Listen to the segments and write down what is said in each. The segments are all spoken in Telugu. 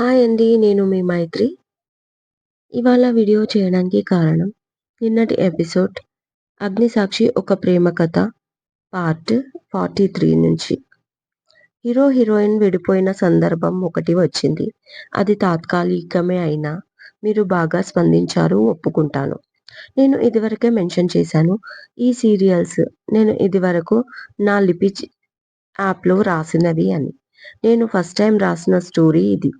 హాయ్ అండి. నేను మీ మైత్రి. ఇవాళ వీడియో చేయడానికి కారణం నిన్నటి ఎపిసోడ్ 'అగ్నిసాక్షి ఒక ప్రేమ కథ' పార్ట్ 43 నుంచి. హీరో, హీరోయిన్ విడిపోయిన సందర్భం ఒకటి వచ్చింది. అది తాత్కాలికమే అయినా మీరు బాగా స్పందించారు ఒప్పుకుంటాను. నేను ఇదివరకే మెన్షన్ చేశాను ఈ సీరియల్స్ నేను ఇదివరకు నా లిపి యాప్లో రాసినవి అని. నేను ఫస్ట్ టైం రాసిన స్టోరీ ఇది.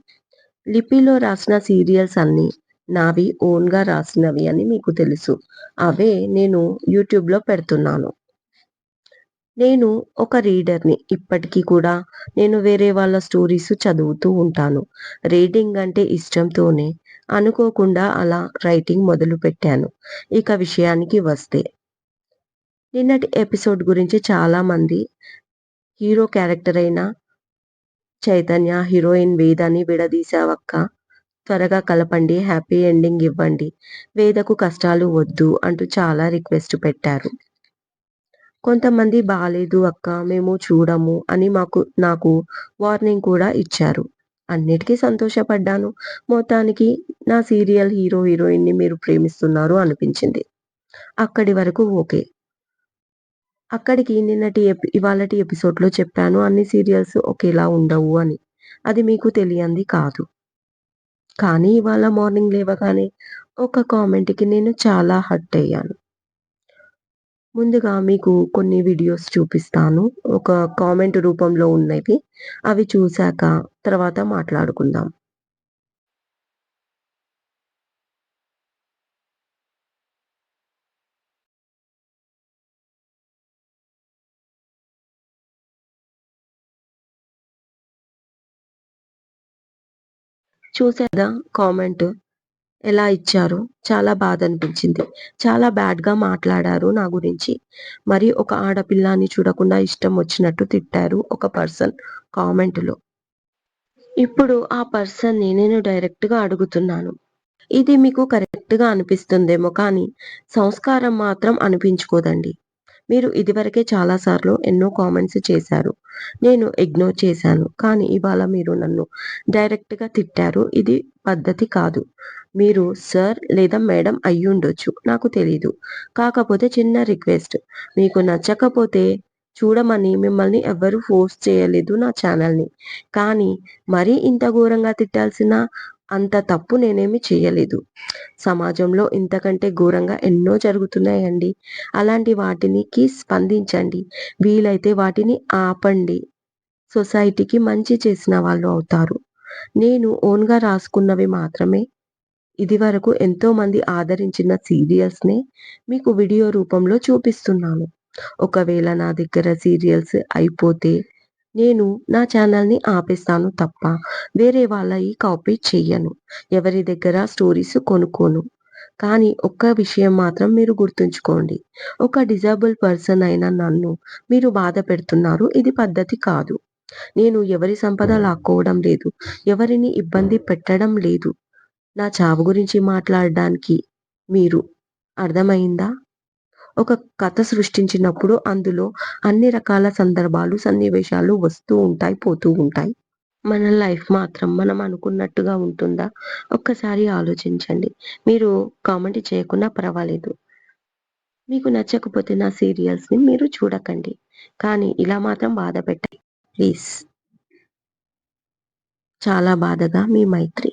లిపిలో రాసిన సీరియల్స్ అన్నీ నావి ఓన్గా రాసినవి అని మీకు తెలుసు. అవే నేను యూట్యూబ్లో పెడుతున్నాను. నేను ఒక రీడర్ని. ఇప్పటికీ కూడా నేను వేరే వాళ్ళ స్టోరీస్ చదువుతూ ఉంటాను. రీడింగ్ అంటే ఇష్టంతోనే అనుకోకుండా అలా రైటింగ్ మొదలుపెట్టాను. ఇక విషయానికి వస్తే నిన్నటి ఎపిసోడ్ గురించి చాలామంది హీరో క్యారెక్టర్ అయిన చైతన్య, హీరోయిన్ వేదని విడదీశావక్క త్వరగా కలపండి హ్యాపీ ఎండింగ్ ఇవ్వండి వేదకు కష్టాలు వద్దు అంటూ చాలా రిక్వెస్ట్ పెట్టారు. కొంతమంది బాగాలేదు అక్కా మేము చూడము అని మాకు నాకు వార్నింగ్ కూడా ఇచ్చారు. అన్నిటికీ సంతోషపడ్డాను. మొత్తానికి నా సీరియల్ హీరో, హీరోయిన్ని మీరు ప్రేమిస్తున్నారు అనిపించింది. అక్కడి వరకు ఓకే. అక్కడికి నిన్నటి ఇవాళటి ఎపిసోడ్లో చెప్పాను అన్ని సీరియల్స్ ఒకేలా ఉండవు అని. అది మీకు తెలియంది కాదు. కానీ ఇవాళ మార్నింగ్ లేవగానే ఒక కామెంట్కి నేను చాలా హర్ట్ అయ్యాను. ముందుగా మీకు కొన్ని వీడియోస్ చూపిస్తాను. ఒక కామెంట్ రూపంలో ఉన్నవి. అవి చూశాక తర్వాత మాట్లాడుకుందాం. చూసేదా కామెంట్ ఎలా ఇచ్చారో చాలా బాధ అనిపించింది. చాలా బ్యాడ్గా మాట్లాడారు నా గురించి. మరి ఒక ఆడపిల్లని చూడకుండా ఇష్టం వచ్చినట్టు తిట్టారు ఒక పర్సన్ కామెంట్లో. ఇప్పుడు ఆ పర్సన్ని నేను డైరెక్ట్గా అడుగుతున్నాను. ఇది మీకు కరెక్ట్గా అనిపిస్తుందేమో కానీ సంస్కారం మాత్రం అనిపించుకోదండి. మీరు ఇదివరకే చాలాసార్లు ఎన్నో కామెంట్స్ చేశారు. నేను ఇగ్నోర్ చేశాను. కానీ ఇవాళ మీరు నన్ను డైరెక్ట్గా తిట్టారు ఇది పద్ధతి కాదు. మీరు సార్ లేదా మేడం అయ్యుండొచ్చు నాకు తెలీదు. కాకపోతే చిన్న రిక్వెస్ట్ మీకు నచ్చకపోతే చూడమని మిమ్మల్ని ఎవ్వరూ ఫోర్స్ చేయలేదు నా ఛానల్ని. కానీ మరీ ఇంత ఘోరంగా తిట్టాల్సిన అంత తప్పు నేనేమి చేయలేదు. సమాజంలో ఇంతకంటే ఘోరంగా ఎన్నో జరుగుతున్నాయండి. అలాంటి వాటికి స్పందించండి. వీలైతే వాటిని ఆపండి. సొసైటీకి మంచి చేసిన వాళ్ళు అవుతారు. నేను ఓన్గా రాసుకున్నవి మాత్రమే ఇదివరకు ఎంతోమంది ఆదరించిన సీరియల్స్నే మీకు వీడియో రూపంలో చూపిస్తున్నాను. ఒకవేళ నా దగ్గర సీరియల్స్ అయిపోతే నేను నా ఛానల్ని ఆపేస్తాను తప్ప వేరే వాళ్ళవి కాపీ చెయ్యను. ఎవరి దగ్గర స్టోరీస్ కొనుక్కోను. కానీ ఒక్క విషయం మాత్రం మీరు గుర్తుంచుకోండి. ఒక డిజేబుల్ పర్సన్ అయిన నన్ను మీరు బాధపెడుతున్నారు ఇది పద్ధతి కాదు. నేను ఎవరి సంపద లాక్కోవడం లేదు. ఎవరిని ఇబ్బంది పెట్టడం లేదు. నా చావు గురించి మాట్లాడడానికి మీరు. అర్థమైందా ఒక కథ సృష్టించినప్పుడు అందులో అన్ని రకాల సందర్భాలు, సన్నివేశాలు వస్తూ ఉంటాయి పోతూ ఉంటాయి. మన లైఫ్ మాత్రం మనం అనుకున్నట్టుగా ఉంటుందా? ఒక్కసారి ఆలోచించండి. మీరు కామెంట్ చేయకుండా పర్వాలేదు. మీకు నచ్చకపోతే నా సీరియల్స్ని మీరు చూడకండి. కానీ ఇలా మాత్రం బాధ పెట్టండి ప్లీజ్. చాలా బాధగా మీ మైత్రి.